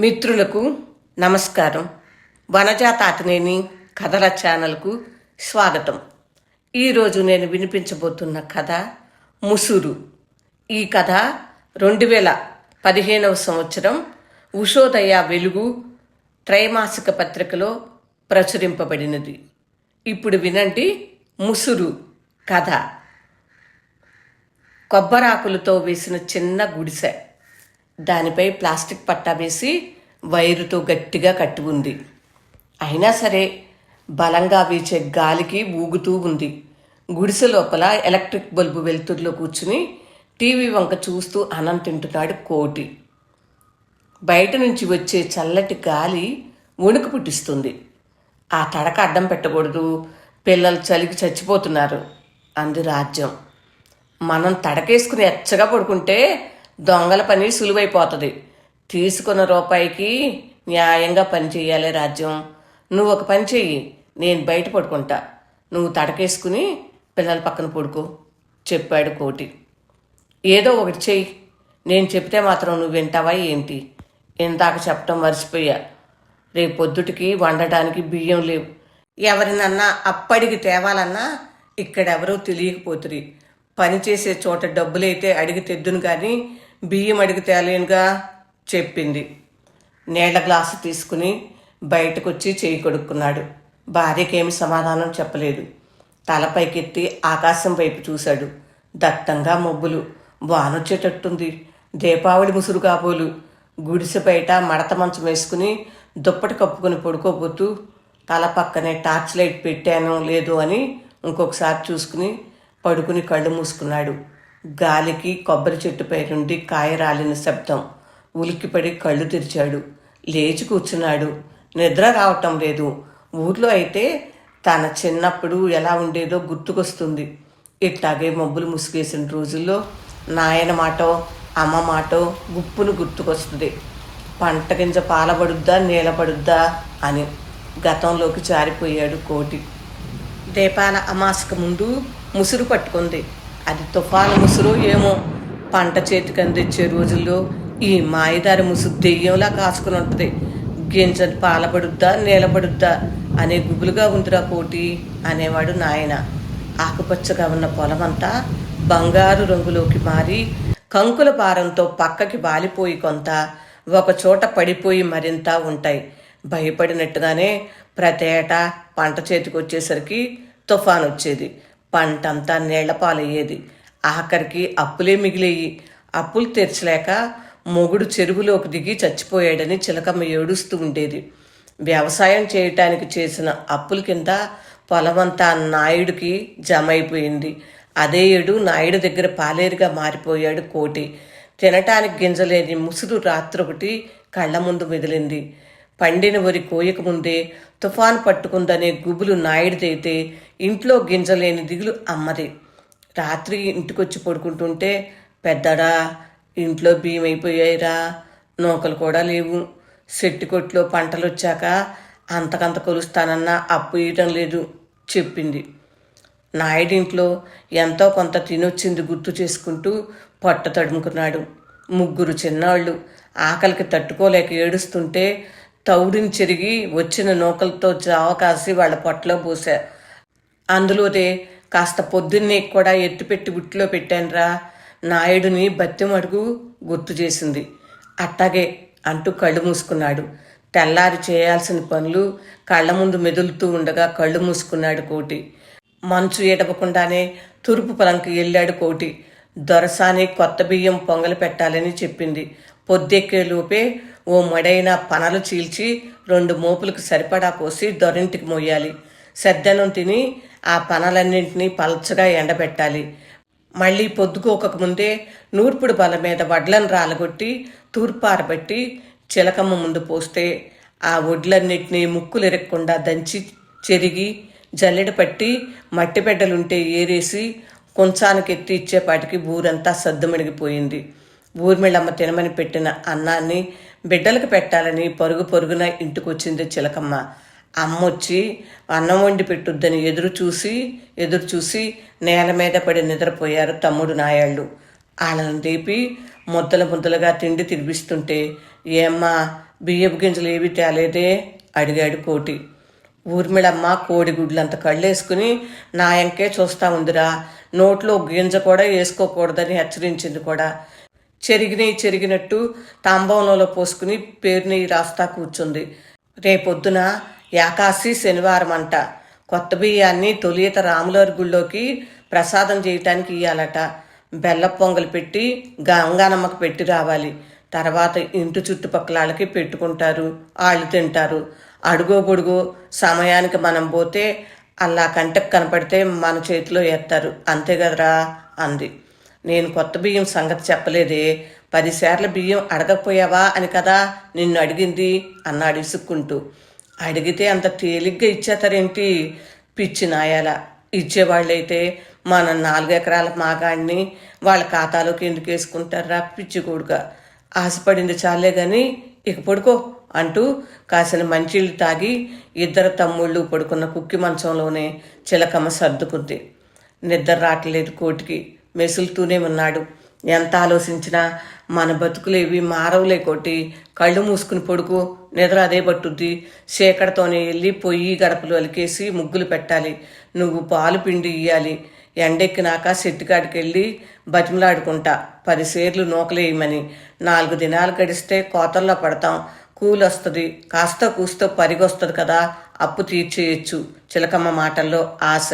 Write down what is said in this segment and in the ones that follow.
మిత్రులకు నమస్కారం. వనజాత అతనేని కథల ఛానల్కు స్వాగతం. ఈరోజు నేను వినిపించబోతున్న కథ ముసురు. ఈ కథ రెండు వేల పదిహేనవ సంవత్సరం ఉషోదయ వెలుగు త్రైమాసిక పత్రికలో ప్రచురింపబడినది. ఇప్పుడు వినండి ముసురు కథ. కొబ్బరాకులతో వేసిన చిన్న గుడిసె. దానిపై ప్లాస్టిక్ పట్టా వేసి వైరుతో గట్టిగా కట్టి ఉంది అయినా సరే బలంగా వీచే గాలికి ఊగుతూ ఉంది. గుడిసె లోపల ఎలక్ట్రిక్ బల్బు వెలుతురులో కూర్చుని టీవీ వంక చూస్తూ అన్నం తింటున్నాడు కోటి. బయట నుంచి వచ్చే చల్లటి గాలి వణుకు పుట్టిస్తుంది. ఆ తడక అడ్డం పెట్టకూడదు. పిల్లలు చలికి చచ్చిపోతున్నారు అంది రాజ్యం. మనం తడకేసుకుని ఎచ్చగా పడుకుంటే దొంగల పని సులువైపోతుంది. తీసుకున్న రూపాయికి న్యాయంగా పని చేయాలి రాజ్యం. నువ్వు ఒక పని చెయ్యి నేను బయట పడుకుంటా. నువ్వు తడకేసుకుని పిల్లల పక్కన పడుకో చెప్పాడు కోటి. ఏదో ఒకటి చెయ్యి. నేను చెప్తే మాత్రం నువ్వు వింటావా ఏంటి? ఇందాక చెప్పటం మర్చిపోయా. రేపు పొద్దుటికి వండటానికి బియ్యం లేవు. ఎవరినన్నా అప్పడికి తేవాలన్నా ఇక్కడెవరో తెలియకపోతురి పని చేసే చోట డబ్బులైతే అడిగి తెద్దును కానీ బియ్యం అడిగి తేలేనుగా చెప్పింది. నీళ్ళ గ్లాసు తీసుకుని బయటకొచ్చి చేయి కొడుక్కున్నాడు. భార్యకేమి సమాధానం చెప్పలేదు. తలపైకెత్తి ఆకాశం వైపు చూశాడు. దట్టంగా మబ్బులు. వానొచ్చేటట్టుంది. దీపావళి ముసురు కాబోలు గుడిసె బయట మడత మంచం వేసుకుని దుప్పటి కప్పుకుని పడుకోబోతూ తల పక్కనే టార్చ్ లైట్ పెట్టానో లేదో అని ఇంకొకసారి చూసుకుని పడుకుని కళ్ళు మూసుకున్నాడు. గాలికి కొబ్బరి చెట్టుపై నుండి కాయ రాలిన శబ్దం. ఉలిక్కిపడి కళ్ళు తెరిచాడు. లేచి కూర్చున్నాడు. నిద్ర రావటం లేదు. ఊర్లో అయితే తన చిన్నప్పుడు ఎలా ఉండేదో గుర్తుకొస్తుంది. ఇట్లాగే మబ్బులు ముసుగేసిన రోజుల్లో నాయన మాటో అమ్మ మాటో గుప్పును గుర్తుకొస్తుంది. పంట గింజ పాలబడుద్దా నీలబడుద్దా అని గతంలోకి జారిపోయాడు కోటి. దీపాల అమాసక ముందు ముసురు పట్టుకుంది. అది తుఫాను ముసురు ఏమో. పంట చేతికి అందించే రోజుల్లో ఈ మాయదారి ముసురు దెయ్యంలా కాసుకుని ఉంటుంది. గింజ పాలబడుద్దా నీలబడుద్దా అనే గుబులుగా ఉందిరా కోటి అనేవాడు నాయన. ఆకుపచ్చగా ఉన్న పొలమంతా బంగారు రంగులోకి మారి కంకుల భారంతో పక్కకి వాలిపోయి కొంత ఒకచోట పడిపోయి మరింత ఉంటాయి. భయపడినట్టుగానే ప్రతి ఏటా పంట చేతికి వచ్చేసరికి తుఫాన్ వచ్చేది పంటంతా నీళ్ళ పాలయ్యేది. ఆఖరికి అప్పులే మిగిలేయి. అప్పులు తీర్చలేక మొగుడు చెరువులోకి దిగి చచ్చిపోయాడని చిలకమ్మ ఏడుస్తూ ఉండేది. వ్యవసాయం చేయటానికి చేసిన అప్పుల కింద పొలమంతా నాయుడికి జమ అయిపోయింది అదే ఏడు నాయుడు దగ్గర పాలేరుగా మారిపోయాడు కోటి. తినటానికి గింజలేని ముసురు రాత్రొకటి కళ్ళ ముందు మెదిలింది. పండిన వరి కోయక ముందే తుఫాన్ పట్టుకుందనే గుబులు నాయుడిదైతే ఇంట్లో గింజలేని దిగులు అమ్మది. రాత్రి ఇంటికొచ్చి పడుకుంటుంటే పెద్దడా ఇంట్లో భీమైపోయాయిరా నూకలు కూడా లేవు. కొట్లో పంటలు వచ్చాక అంతకంత కొలుస్తానన్నా అప్పు ఇవ్వడం లేదు చెప్పింది. నాయుడింట్లో ఎంతో కొంత తినొచ్చింది గుర్తు చేసుకుంటూ పొట్ట తడుముకున్నాడు. ముగ్గురు చిన్నాళ్ళు ఆకలికి తట్టుకోలేక ఏడుస్తుంటే తౌడిని చెరిగి వచ్చిన నూకలతో జావ కాసి వాళ్ళ పొట్టలో పోసా. అందులోదే కాస్త పొద్దున్నే కూడా ఎత్తిపెట్టి బుట్టిలో పెట్టానురా. నాయుడిని బత్తిమడుగు గుర్తు చేసింది. అట్టాగే అంటూ కళ్ళు మూసుకున్నాడు. తెల్లారి చేయాల్సిన పనులు కళ్ళ ముందు మెదులుతూ ఉండగా కళ్ళు మూసుకున్నాడు కోటి. మంచు ఎడపకుండానే తూర్పు పొలంకి వెళ్ళాడు కోటి. దొరసాని కొత్త బియ్యం పొంగలి పెట్టాలని చెప్పింది. పొద్దెక్కేలోపే ఓ మడైన పనలు చీల్చి రెండు మోపులకు సరిపడా పోసి దొరింటికి మోయాలి. సద్దనం తిని ఆ పనలన్నింటినీ పలచగా ఎండబెట్టాలి. మళ్ళీ పొద్దుకోకముందే నూర్పుడు బల మీద వడ్లను రాలగొట్టి తూర్పారబెట్టి చిలకమ్మ ముందు పోస్తే ఆ వడ్లన్నింటినీ ముక్కులు ఎరగకుండా దంచి చెరిగి జల్లెడ పట్టి మట్టిబిడ్డలుంటే ఏరేసి కొంచానికి ఎత్తి ఇచ్చేపాటికి బూరంతా సద్దుమణిగిపోయింది. ఊర్మిళమ్మ తినమని పెట్టిన అన్నాన్ని బిడ్డలకు పెట్టాలని పరుగు పరుగున ఇంటికొచ్చింది చిలకమ్మ. అమ్మొచ్చి అన్నం వండి పెట్టుద్దని ఎదురు చూసి ఎదురు చూసి నేల మీద పడి నిద్రపోయారు తమ్ముడు నాయాళ్ళు. వాళ్ళని లేపి ముద్దలు ముద్దలుగా తిండి తినిపిస్తుంటే ఏమ్మా బియ్యపు గింజలు ఏవి తేలేదే? అడిగాడు కోటి. ఊర్మిళమ్మ కోడిగుడ్లంత కళ్ళేసుకుని నాయంకే చూస్తా ఉందిరా నోట్లో గింజ కూడా వేసుకోకూడదని హెచ్చరించింది కూడా. చెరిగినవి చెరిగినట్టు తాంబూలంలో పోసుకుని పేరు నెయ్యి రాస్తా కూర్చుంది. రేపొద్దున ఏకాశి శనివారం అంట కొత్త బియ్యాన్ని తొలియత రాములవారి గుళ్ళోకి ప్రసాదం చేయటానికి ఇయ్యాలట. బెల్ల పొంగలు పెట్టి గంగానమ్మకు పెట్టి రావాలి. తర్వాత ఇంటి చుట్టుపక్కల వాళ్ళకి పెట్టుకుంటారు. వాళ్ళు తింటారు. అడుగో పొడుగో సమయానికి మనం పోతే అలా కంటకు కనపడితే మన చేతిలో ఎత్తారు. అంతే కదరా? అంది. నేను కొత్త బియ్యం సంగతి చెప్పలేదే. పదిసార్లు బియ్యం అడగకపోయావా అని కదా నిన్ను అడిగింది అన్నాడు ఇసుక్కుంటూ. అడిగితే అంత తేలిగ్గా ఇచ్చేతారేంటి? పిచ్చి నాయాల. ఇచ్చేవాళ్ళైతే మన నాలుగెకరాల మాగాడిని వాళ్ళ ఖాతాలోకి ఎందుకు వేసుకుంటారా పిచ్చి కొడుక. ఆశపడింది చాలే గాని ఇక పడుకో అంటూ కాసిన మంచిళ్ళు తాగి ఇద్దరు తమ్ముళ్ళు పడుకున్న కుక్కి మంచంలోనే చిలకమ్మ సర్దుకుంది. నిద్ర రావట్లేదు కోటికి. మెసులుతూనే ఉన్నాడు. ఎంత ఆలోచించినా మన బతుకులేవి మారవులే కొట్టి కళ్ళు మూసుకుని పొడుకు నిద్ర అదే పట్టుద్ది. చీకటితోనే వెళ్ళి పొయ్యి గడపలు అలికేసి ముగ్గులు పెట్టాలి. నువ్వు పాలు పిండి ఇయ్యాలి. ఎండెక్కినాక చెట్టుకాడికి వెళ్ళి బతిమలాడుకుంటా. పది సేర్లు నూకలేయమని నాలుగు దినాలు గడిస్తే కోతల్లో పడతాం. కూలి వస్తుంది కాస్త కూస్తో పరిగొస్తుంది కదా. అప్పు తీర్చేయచ్చు. చిలకమ్మ మాటల్లో ఆశ.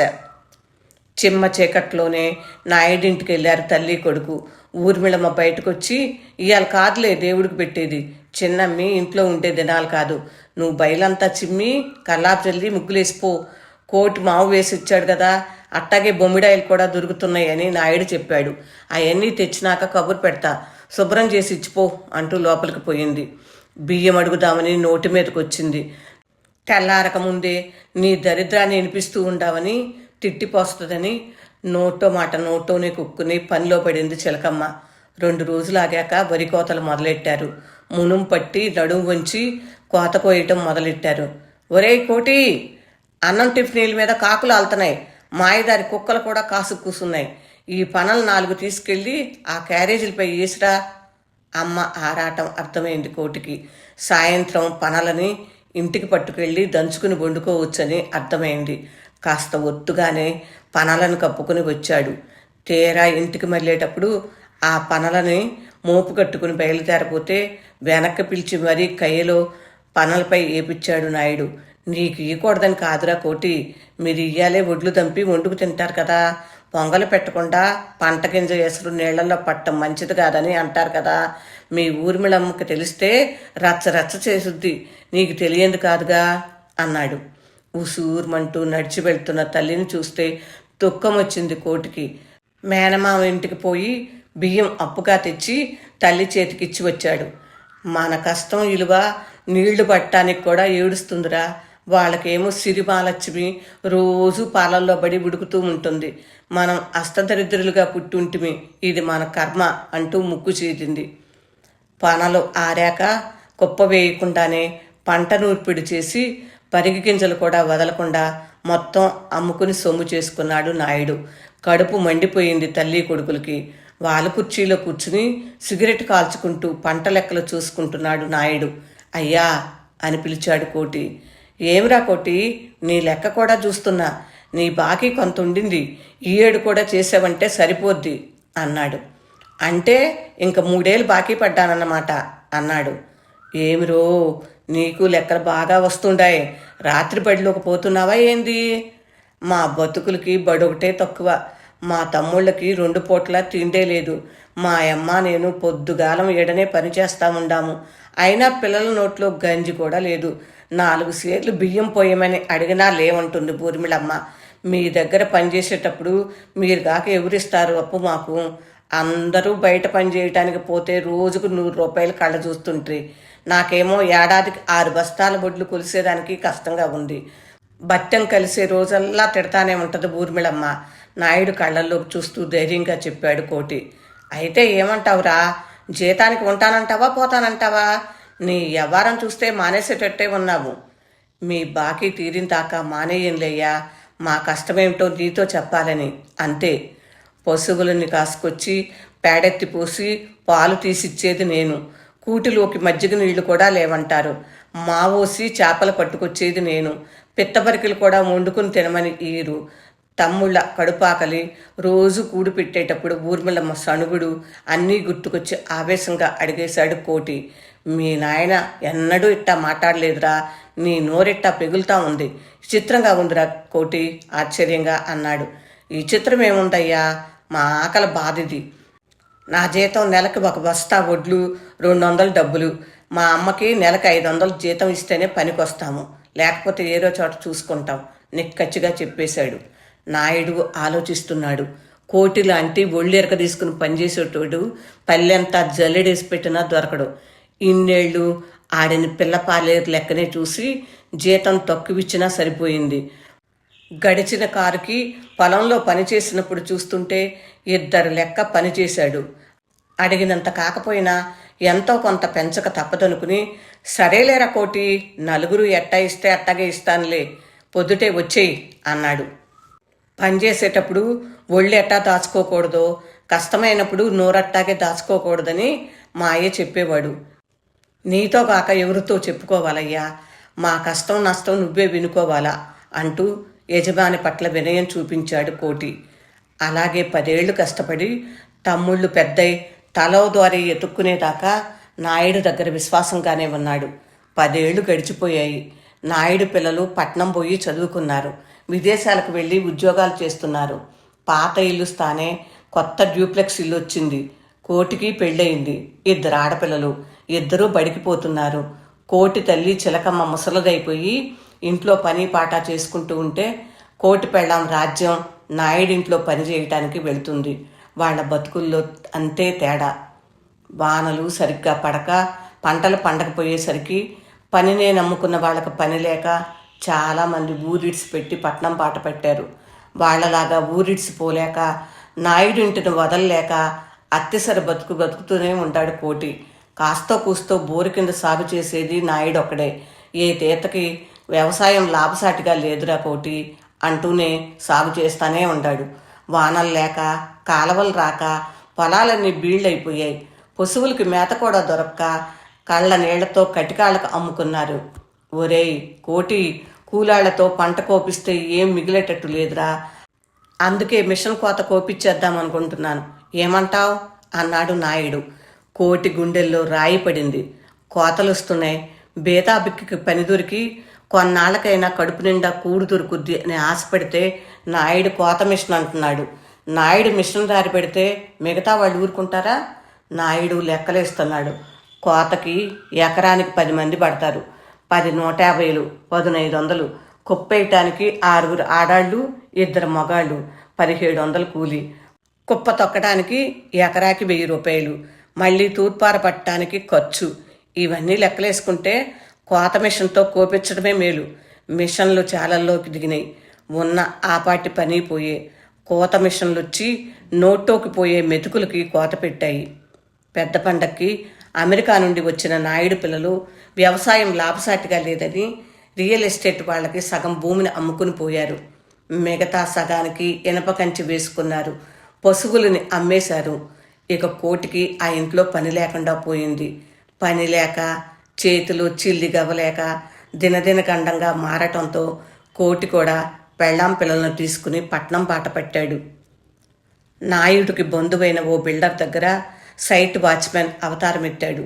చిమ్మ చీకట్లోనే నాయుడింటికి వెళ్ళారు తల్లి కొడుకు. ఊర్మిళమ్మ బయటకు వచ్చి ఇవాళ కాదులే దేవుడికి పెట్టేది. చిన్నమ్మి ఇంట్లో ఉండే దినాలు కాదు. నువ్వు బయలంతా చిమ్మి కల్లాపు చల్లి ముగ్గులేసిపో. కోటి మావు వేసి ఇచ్చాడు కదా అట్టాగే బొమ్మిడాయిలు కూడా దొరుకుతున్నాయని నాయుడు చెప్పాడు. అవన్నీ తెచ్చినాక కబురు పెడతా. శుభ్రం చేసి ఇచ్చిపో అంటూ లోపలికి పోయింది. బియ్యం అడుగుదామని నోటి మీదకి వచ్చింది తెల్లారకముందే నీ దరిద్రాన్ని వినిపిస్తూ ఉండావని తిట్టిపోస్తుందని నోటో మాట నోటోనే కుక్కుని పనిలో పడింది చిలకమ్మ. రెండు రోజులు ఆగాక వరి కోతలు మొదలెట్టారు. మునుం పట్టి నడుము వంచి కోత కోయటం మొదలెట్టారు. ఒరేయ్ కోటి అన్నం టిఫినీల మీద కాకులు ఆలుతున్నాయి మాయదారి కుక్కలు కూడా కాసు కూసున్నాయి. ఈ పనలు నాలుగు తీసుకెళ్ళి ఆ క్యారేజీలపై వేసిరా అమ్మ ఆరాటం అర్థమైంది కోటికి. సాయంత్రం పనలని ఇంటికి పట్టుకెళ్ళి దంచుకుని వండుకోవచ్చని అర్థమైంది. కాస్త ఒత్తుగానే పనలను కప్పుకుని వచ్చాడు. తీరా ఇంటికి మళ్ళేటప్పుడు ఆ పనలని మోపు కట్టుకుని బయలుదేరపోతే వెనక్కి పిలిచి మరీ కయ్యలో పనలపై ఏపిచ్చాడు నాయుడు. నీకు ఇవ్వకూడదని కాదురా కోటి. మీరు ఇయ్యాలే ఒడ్లు దంపి వండుకు తింటారు కదా. పొంగలు పెట్టకుండా పంట గింజ ఎసరు నీళ్ళలో పట్టం మంచిది కాదని అంటారు కదా. మీ ఊర్మిళమ్మకి తెలిస్తే రచ్చ రచ్చ చేసుద్ది. నీకు తెలియంది కాదుగా అన్నాడు. ఉసూర్మంటూ నడిచి వెళ్తున్న తల్లిని చూస్తే దుఃఖం వచ్చింది కోటికి. మేనమామ ఇంటికి పోయి బియ్యం అప్పుగా తెచ్చి తల్లి చేతికిచ్చి వచ్చాడు. మన కష్టం ఇలువ నీళ్ళు పట్టడానికి కూడా ఏడుస్తుందిరా. వాళ్ళకేమో సిరిమాలక్ష్మి రోజు పాలల్లో పడి ఉడుకుతూ ఉంటుంది. మనం అష్టదరిద్రులుగా పుట్టుంటిమి. ఇది మన కర్మ అంటూ ముక్కు చీటింది పనలు ఆరాక కుప్ప వేయకుండానే పంట నూర్పిడి చేసి పరిగి గింజలు కూడా వదలకుండా మొత్తం అమ్ముకుని సొమ్ము చేసుకున్నాడు నాయుడు. కడుపు మండిపోయింది తల్లి కొడుకులకి. వాళ్ళ కుర్చీలో కూర్చుని సిగరెట్ కాల్చుకుంటూ పంట లెక్కలు చూసుకుంటున్నాడు నాయుడు. అయ్యా అని పిలిచాడు కోటి. ఏమిరా కోటి నీ లెక్క కూడా చూస్తున్నా. నీ బాకీ కొంత ఉండింది. ఈ ఏడు కూడా చేసావంటే సరిపోద్ది అన్నాడు. అంటే ఇంక మూడేళ్ళు బాకీ పడ్డానన్నమాట అన్నాడు. ఏమిరో నీకు లెక్కలు బాగా వస్తుండాయి. రాత్రి బడిలోకి పోతున్నావా ఏంది? మా బతుకులకి బడొకటే తక్కువ. మా తమ్ముళ్ళకి రెండు పూట్ల తిండే లేదు. మా అమ్మ నేను పొద్దుగాలం ఏడనే పని చేస్తా ఉండాము అయినా పిల్లల నోట్లో గంజి కూడా లేదు. నాలుగు సేర్లు బియ్యం పోయమని అడిగినా లేవంటుంది పూర్మిళమ్మ మీ దగ్గర పనిచేసేటప్పుడు మీరు కాక ఎవరిస్తారు అప్పు మాకు? అందరూ బయట పని చేయటానికి పోతే రోజుకు నూరు రూపాయలు కళ్ళ చూస్తుంటే నాకేమో ఏడాదికి ఆరు బస్తాల బొడ్లు కొలిసేదానికి కష్టంగా ఉంది. బట్టెం కలిసే రోజల్లా తిడతానే ఉంటుంది ఊర్మిళమ్మ. నాయుడు కళ్ళల్లోకి చూస్తూ ధైర్యంగా చెప్పాడు కోటి. అయితే ఏమంటావురా? జీతానికి ఉంటానంటావా? పోతానంటావా? నీ వ్యవహారం చూస్తే మానేసేటట్టే ఉన్నావు. మీ బాకీ తీరిన దాకా మానేయంలేయ్యా మా కష్టమేమిటో నీతో చెప్పాలని. అంతే. పశువులని కాసుకొచ్చి పేడెత్తి పోసి పాలు తీసిచ్చేది నేను. కూటిలోకి మజ్జిగ నీళ్ళు కూడా లేవంటారు. మావోసి చేపలు పట్టుకొచ్చేది నేను. పిత్తబరికలు కూడా వండుకుని తినమని ఈరు. తమ్ముళ్ళ కడుపాకలి రోజు కూడు పెట్టేటప్పుడు ఊర్మిళమ్మ సణుగుడు అన్నీ గుర్తుకొచ్చి ఆవేశంగా అడిగేశాడు కోటి. మీ నాయన ఎన్నడూ ఇట్టా మాట్లాడలేదురా. నీ నోరిట్టా పెగులుతా ఉంది. చిత్రంగా ఉందిరా కోటి. ఆశ్చర్యంగా అన్నాడు. ఈ చిత్రం ఏముందయ్యా? మా ఆకలి బాధిది. నా జీతం నెలకు ఒక బస్తా వడ్లు రెండు వందలు డబ్బులు. మా అమ్మకి నెలకు ఐదు వందలు జీతం ఇస్తేనే పనికొస్తాము. లేకపోతే ఏదో చోట చూసుకుంటాం నిక్కచ్చిగా చెప్పేశాడు. నాయుడు ఆలోచిస్తున్నాడు. కోటి లాంటి ఒళ్ళెరక తీసుకుని పనిచేసేటోడు పల్లెంతా జల్లెడేసి పెట్టినా దొరకడు. ఇన్నేళ్ళు ఆడని పిల్ల పాలేరు లెక్కనే చూసి జీతం తక్కువిచ్చినా సరిపోయింది. గడిచిన కారుకి పొలంలో పనిచేసినప్పుడు చూస్తుంటే ఇద్దరు లెక్క పనిచేశాడు. అడిగినంత కాకపోయినా ఎంతో కొంత పెంచక తప్పదనుకుని సరేలేరా కోటి నలుగురు ఎట్టా ఇస్తే అట్టగే ఇస్తానులే పొద్దుటే వచ్చేయి అన్నాడు. పనిచేసేటప్పుడు ఒళ్ళు ఎట్టా దాచుకోకూడదో కష్టమైనప్పుడు నోరట్టాగే దాచుకోకూడదని మా అయ్య చెప్పేవాడు. నీతో కాక ఎవరితో చెప్పుకోవాలయ్యా? మా కష్టం నష్టం నువ్వే వినుకోవాలా? అంటూ యజమాని పట్ల వినయం చూపించాడు కోటి. అలాగే పదేళ్ళు కష్టపడి తమ్ముళ్ళు పెద్దయి తలో ద్వారా ఎత్తుక్కునేదాకా నాయుడు దగ్గర విశ్వాసంగానే ఉన్నాడు. పదేళ్ళు గడిచిపోయాయి. నాయుడు పిల్లలు పట్నం పోయి చదువుకున్నారు. విదేశాలకు వెళ్ళి ఉద్యోగాలు చేస్తున్నారు. పాత ఇల్లు స్థానే కొత్త డ్యూప్లెక్స్ ఇల్లు వచ్చింది. కోటికి పెళ్ళయింది. ఇద్దరు ఆడపిల్లలు. ఇద్దరూ బడికిపోతున్నారు కోటి తల్లి చిలకమ్మ ముసలదైపోయి ఇంట్లో పని పాట చేసుకుంటూ ఉంటే కోటి పెళ్ళాం రాజ్యం నాయుడింట్లో పని చేయటానికి వెళ్తుంది. వాళ్ళ బతుకుల్లో అంతే తేడా. వానలు సరిగ్గా పడక పంటలు పండకపోయేసరికి పనినే నమ్ముకున్న వాళ్ళకి పని లేక చాలామంది ఊరిడ్స్ పెట్టి పట్నం పాట పెట్టారు. వాళ్ళలాగా ఊరిడ్స్ పోలేక నాయుడు ఇంటిని వదలలేక అత్తిసరి బతుకు బతుకుతూనే ఉంటాడు కోటి. కాస్తో కూస్తో బోరు కింద సాగు చేసేది నాయుడు ఒక్కడే ఏ తీతకి వ్యవసాయం లాభసాటిగా లేదురా కోటి. అంటూనే సాగు చేస్తానే ఉంటాడు. వానలు లేక కాలవలు రాక పొలాలన్నీ బీళ్ళైపోయాయి పశువులకి మేత కూడా దొరక్క కళ్ళ నీళ్ళతో కటికాళ్ళకు అమ్ముకున్నారు. ఒరేయ్ కోటి కూలాళ్ళతో పంట కోపిస్తే ఏం మిగిలేటట్టు లేదురా. అందుకే మిషన్ కోత కోపిచ్చేద్దాం అనుకుంటున్నాను ఏమంటావ్? అన్నాడు నాయుడు. కోటి గుండెల్లో రాయి పడింది. కోతలు వస్తున్నాయి బేతాబిక్కి పని దొరికి కొన్నాళ్ళకైనా కడుపు నిండా కూడు దొరుకుద్ది అని ఆశపడితే నాయుడు కోత మిషన్ అంటున్నాడు. నాయుడు మిషన్ దారి పెడితే మిగతా వాళ్ళు ఊరుకుంటారా? నాయుడు లెక్కలేస్తున్నాడు. కోతకి ఎకరానికి పది మంది పడతారు. పది నూట యాభైలు పదునైదు వందలు కుప్పేయటానికి ఆరుగురు ఆడాళ్ళు ఇద్దరు మగాళ్ళు పదిహేడు వందలు కూలి. కుప్ప తొక్కడానికి ఎకరాకి వెయ్యి రూపాయలు. మళ్ళీ తూర్పార పట్టడానికి ఖర్చు. ఇవన్నీ లెక్కలేసుకుంటే కోత మిషన్తో కోపించడమే మేలు. మిషన్లు చాలల్లోకి దిగినాయి. ఉన్న ఆపాటి పని పోయే కోత మిషన్లు వచ్చి పోయే మెతుకులకి కోత పెట్టాయి. పెద్ద పండక్కి అమెరికా నుండి వచ్చిన నాయుడు పిల్లలు వ్యవసాయం లాభసాటిగా లేదని రియల్ ఎస్టేట్ వాళ్ళకి సగం భూమిని అమ్ముకుని పోయారు. మిగతా సగానికి ఇనప కంచి వేసుకున్నారు. పశువులని అమ్మేశారు. ఇక కోటికి ఆ ఇంట్లో పని లేకుండా పోయింది. పని లేక చేతులు చిల్లి గవ్వలేక దినదిన మారటంతో కోటి కూడా పెళ్ళాం పిల్లలను తీసుకుని పట్నం బాట పట్టాడు. నాయుడికి బంధువైన ఓ బిల్డర్ దగ్గర సైట్ వాచ్మెన్ అవతారం ఎత్తాడు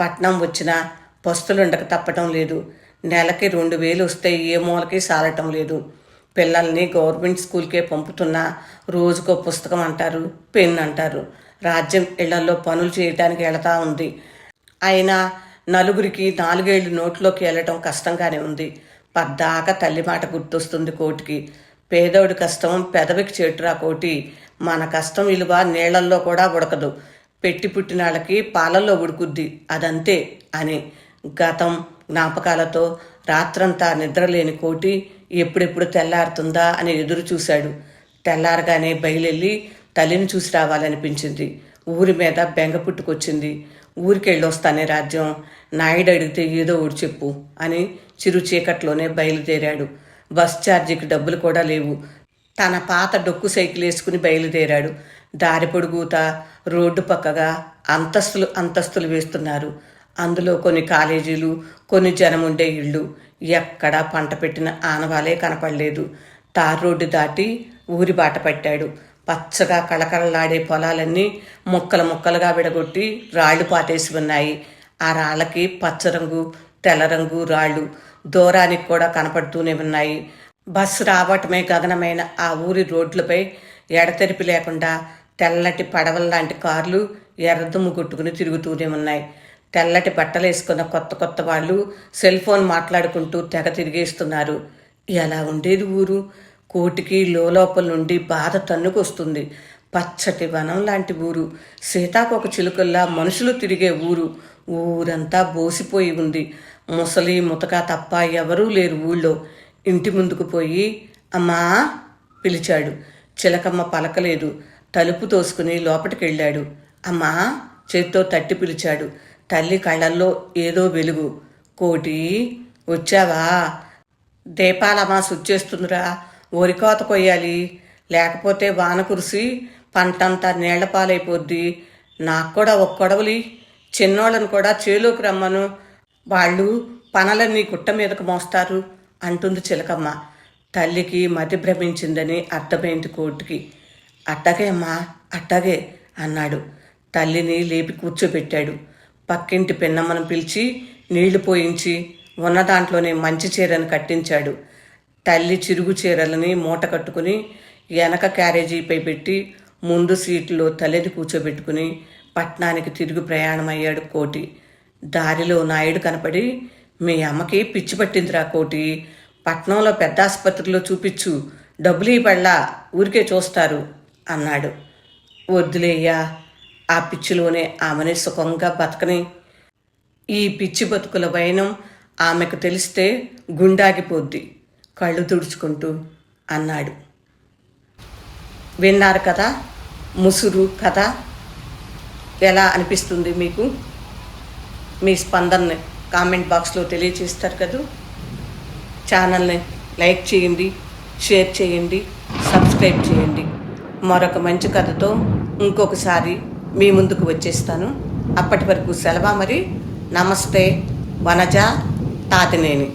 పట్నం వచ్చినా పస్తులుండక తప్పటం లేదు. నెలకి రెండు వేలు వస్తే ఏ మూలకి సాలటం లేదు. పిల్లల్ని గవర్నమెంట్ స్కూల్కే పంపుతున్నా రోజుకో పుస్తకం అంటారు పెన్ అంటారు. రాజ్యం ఇళ్ళల్లో పనులు చేయటానికి వెళతా ఉంది. అయినా నలుగురికి నాలుగేళ్ళు నోట్లోకి వెళ్ళటం కష్టంగానే ఉంది. పద్దాక తల్లి మాట గుర్తొస్తుంది కోటికి. పేదోడి కష్టం పెదవికి చేటురా కోటి. మన కష్టం విలువ నీళ్ళల్లో కూడా ఉడకదు. పెట్టి పుట్టినాళ్ళకి పాలల్లో ఉడుకుద్ది. అదంతే అని గతం జ్ఞాపకాలతో రాత్రంతా నిద్రలేని కోటి ఎప్పుడెప్పుడు తెల్లారుతుందా అని ఎదురు చూశాడు. తెల్లారగానే బయలెళ్ళి తల్లిని చూసి రావాలనిపించింది. ఊరి మీద బెంగ పుట్టుకొచ్చింది. ఊరికెళ్ళొస్తానే రాజ్యం. నాయుడు అడిగితే ఏదో ఒకటి చెప్పు అని చిరు చీకట్లోనే బయలుదేరాడు. బస్ ఛార్జీకి డబ్బులు కూడా లేవు. తన పాత డొక్కు సైకిల్ వేసుకుని బయలుదేరాడు. దారి పొడుగుతా రోడ్డు పక్కగా అంతస్తులు అంతస్తులు వేస్తున్నారు. అందులో కొన్ని కాలేజీలు కొన్ని జనం ఉండే ఇళ్ళు. ఎక్కడా పంట పెట్టిన ఆనవాలే కనపడలేదు. తార్ రోడ్డు దాటి ఊరి బాట పట్టాడు. పచ్చగా కళకళలాడే పొలాలన్నీ ముక్కలు ముక్కలుగా విడగొట్టి రాళ్ళు పాటేసి ఉన్నాయి. ఆ రాళ్ళకి పచ్చ రంగు తెల్ల రంగు రాళ్ళు దూరానికి కూడా కనపడుతూనే ఉన్నాయి. బస్సు రావటమే గగనమైన ఆ ఊరి రోడ్లపై ఎడతెరిపి లేకుండా తెల్లటి పడవల్లాంటి కార్లు ఎర్రదుమ్ము కొట్టుకుని తిరుగుతూనే ఉన్నాయి. తెల్లటి బట్టలు వేసుకున్న కొత్త కొత్త వాళ్ళు సెల్ ఫోన్ మాట్లాడుకుంటూ తెగ తిరిగేస్తున్నారు. ఎలా ఉండేది ఊరు? కోటికి లోపల నుండి బాధ తన్నుకొస్తుంది. పచ్చటి వనం లాంటి ఊరు. సీతాకొక చిలుకల్లా మనుషులు తిరిగే ఊరు. ఊరంతా బోసిపోయి ఉంది. ముసలి ముతక తప్ప ఎవరూ లేరు ఊళ్ళో. ఇంటి ముందుకు పోయి అమ్మా! పిలిచాడు. చిలకమ్మ పలకలేదు. తలుపు తోసుకుని లోపలికి వెళ్ళాడు అమ్మా! చేత్తో తట్టి పిలిచాడు. తల్లి కళ్ళల్లో ఏదో వెలుగు. కోటి వచ్చావా? దీపాలమ్మా సుచ్చేస్తుందిరా. వరికోత కొయ్యాలి. లేకపోతే వాన కురిసి పంటంతా నీళ్ళ పాలైపోద్ది నాకు కూడా ఒక కొడవలి చిన్నోళ్ళని కూడా చేలోకి రమ్మను. వాళ్ళు పనలన్నీ గుట్ట మీదకు మోస్తారు అంటుంది చిలకమ్మ. తల్లికి మతి భ్రమించిందని అర్థమైంది కోర్టుకి అట్టగే అమ్మా అట్టగే అన్నాడు. తల్లిని లేపి కూర్చోబెట్టాడు. పక్కింటి పిన్నమ్మను పిలిచి నీళ్ళు పోయించి ఉన్న దాంట్లోనే మంచి చీరను కట్టించాడు. తల్లి చిరుగు చీరలని మూట కట్టుకుని వెనక క్యారేజీపై పెట్టి ముందు సీట్లో తల్లిని కూర్చోబెట్టుకుని పట్నానికి తిరిగి ప్రయాణమయ్యాడు కోటి. దారిలో నాయుడు కనపడి మీ అమ్మకి పిచ్చి పట్టిందిరా కోటి. పట్నంలో పెద్ద ఆసుపత్రిలో చూపించు డబ్బులు ఇవ్వళ్ళా ఊరికే చూస్తారు అన్నాడు. వద్దులేయ్యా ఆ పిచ్చిలోనే ఆమెని సుఖంగా బతకని ఈ పిచ్చి బతుకుల భయనం ఆమెకు తెలిస్తే గుండాగిపోద్ది. కళ్ళు తుడుచుకుంటూ అన్నాడు. విన్నారు కదా? ముసురు కథ ఎలా అనిపిస్తుంది మీకు? మీ స్పందనని కామెంట్ బాక్స్లో తెలియచేస్తారు కదా? ఛానల్ని లైక్ చేయండి షేర్ చేయండి సబ్స్క్రైబ్ చేయండి. మరొక మంచి కథతో ఇంకొకసారి మీ ముందుకు వచ్చేస్తాను. అప్పటి వరకు సెలవా మరి? నమస్తే వనజ తాతినేని.